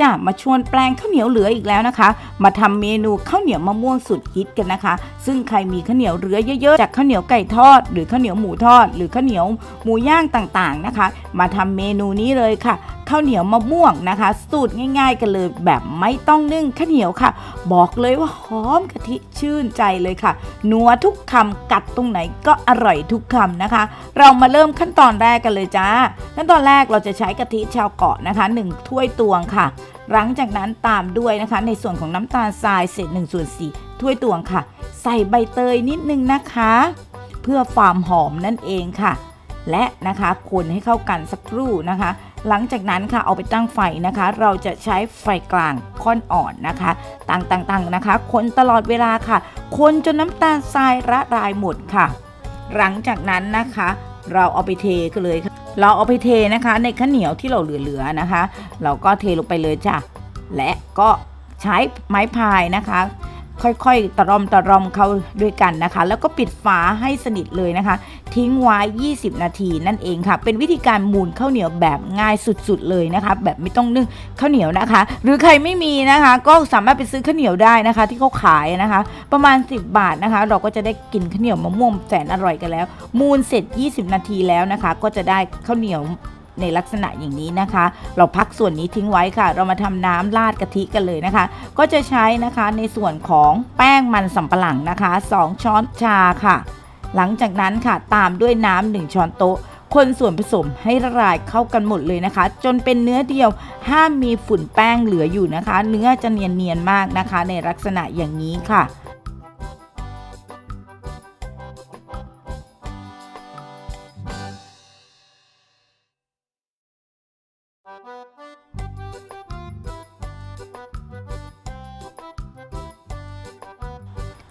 จ้ะมาชวนแปลงข้าวเหนียวเหลืออีกแล้วนะคะ มาทำเมนูข้าวเหนียวมะม่วงสุดฮิตกันนะคะ ซึ่งใครมีข้าวเหนียวเหลือเยอะๆจากข้าวเหนียวไก่ทอด หรือข้าวเหนียวหมูทอด หรือข้าวเหนียวหมูย่างต่างๆนะคะ มาทำเมนูนี้เลยค่ะ ข้าวเหนียวมะม่วงนะคะ สูตรง่าย ๆ กันเลยแบบไม่ต้องนึ่งข้าวเหนียวค่ะ บอกเลยว่าหอมกะทิชื่นใจเลยค่ะนัวทุกคำกัดตรงไหนก็อร่อยทุกคำนะคะ เรามาเริ่มขั้นตอนแรกกันเลยจ้าขั้นตอนแรกเราจะใช้กะทิชาวเกาะนะคะ 1 ถ้วยตวงค่ะ หลังจากนั้นตามด้วยนะคะ ในส่วนของน้ำตาลทรายเศษ1ส่วน4ถ้วยตวงค่ะ ใส่ใบเตยนิดนึงนะคะ เพื่อความหอมนั่นเองค่ะ และนะคะคนให้เข้ากันสักครู่นะคะ หลังจากนั้นค่ะเอาไปตั้งไฟนะคะ เราจะใช้ไฟกลางค่อนอ่อนนะคะต่างๆๆนะคะ คนตลอดเวลาค่ะ คนจนน้ำตาลทรายระลายหมดค่ะ หลังจากนั้นนะคะ เราเอาไปเทกันเลยเราเอาไปเทนะคะ ในข้าวเหนียวที่เราเหลือๆนะคะ เราก็เทลงไปเลยจ้ะและก็ใช้ไม้พายนะคะ ค่อยๆตะรอมตะรอมเขาด้วยกันนะคะ แล้วก็ปิดฝาให้สนิทเลยนะคะ ทิ้งไว้ 20 นาทีนั่นเองค่ะ เป็นวิธีการมูนข้าวเหนียวแบบง่ายสุดๆเลยนะคะ แบบไม่ต้องนึ่งข้าวเหนียวนะคะ หรือใครไม่มีนะคะ ก็สามารถไปซื้อข้าวเหนียวได้นะคะ ที่เขาขายนะคะ ประมาณ 10 บาทนะคะ เราก็จะได้กินข้าวเหนียวมะม่วงแสนอร่อยกันแล้ว มูนเสร็จ 20 นาทีแล้วนะคะ ก็จะได้ข้าวเหนียว ในลักษณะอย่างนี้นะคะ เราพักส่วนนี้ทิ้งไว้ค่ะ เรามาทำน้ำราดกะทิกันเลยนะคะ ก็จะใช้นะคะในส่วนของแป้งมันสำปะหลังนะคะ 2 ช้อนชาค่ะ หลังจากนั้นค่ะตามด้วยน้ำหนึ่งช้อนโต๊ะคนส่วนผสมให้ละลายเข้ากันหมดเลยนะคะ จนเป็นเนื้อเดียวห้ามมีฝุ่นแป้งเหลืออยู่นะคะ เนื้อจะเนียนๆมากนะคะ ในลักษณะอย่างนี้ค่ะ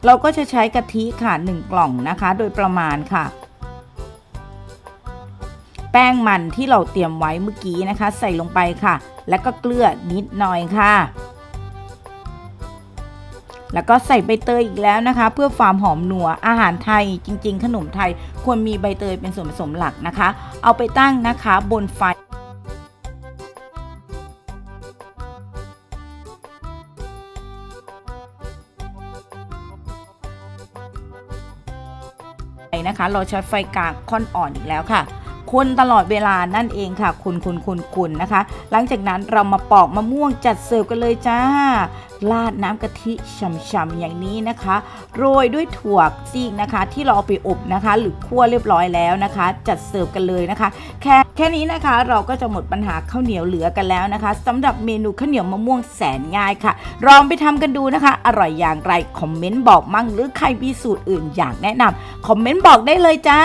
เราก็จะใช้กะทิค่ะ 1 กล่องนะคะ โดยประมาณค่ะ แป้งมันที่เราเตรียมไว้เมื่อกี้นะคะ ใส่ลงไปค่ะ แล้วก็เกลือนิดหน่อยค่ะ แล้วก็ใส่ใบเตยอีกแล้วนะคะ เพื่อความหอมหนัวอาหารไทยจริง ๆ ขนมไทยควรมีใบเตยเป็นส่วนผสมหลักนะคะ เอาไปตั้งนะคะบนไฟ นะคะ เราใช้ไฟกลางค่อนอ่อนอีกแล้วค่ะ คนตลอดเวลานั่นเองค่ะ คุณคุณคุณคุณนะคะ หลังจากนั้นเรามาปอกมะม่วงจัดเสิร์ฟกันเลยจ้าราดน้ำกะทิฉ่ำๆอย่างนี้นะคะ โรยด้วยถั่วซีกนะคะ ที่เราเอาไปอบนะคะ หรือคั่วเรียบร้อยแล้วนะคะ จัดเสิร์ฟกันเลยนะคะ แค่แค่นี้นะคะเราก็จะหมดปัญหาข้าวเหนียวเหลือกันแล้วนะคะสำหรับเมนูข้าวเหนียวมะม่วงแสนง่ายค่ะลองไปทำกันดูนะคะ อร่อยอย่างไรคอมเมนต์บอกมั่งหรือใครมีสูตรอื่นอยากแนะนำคอมเมนต์บอกได้เลยจ้า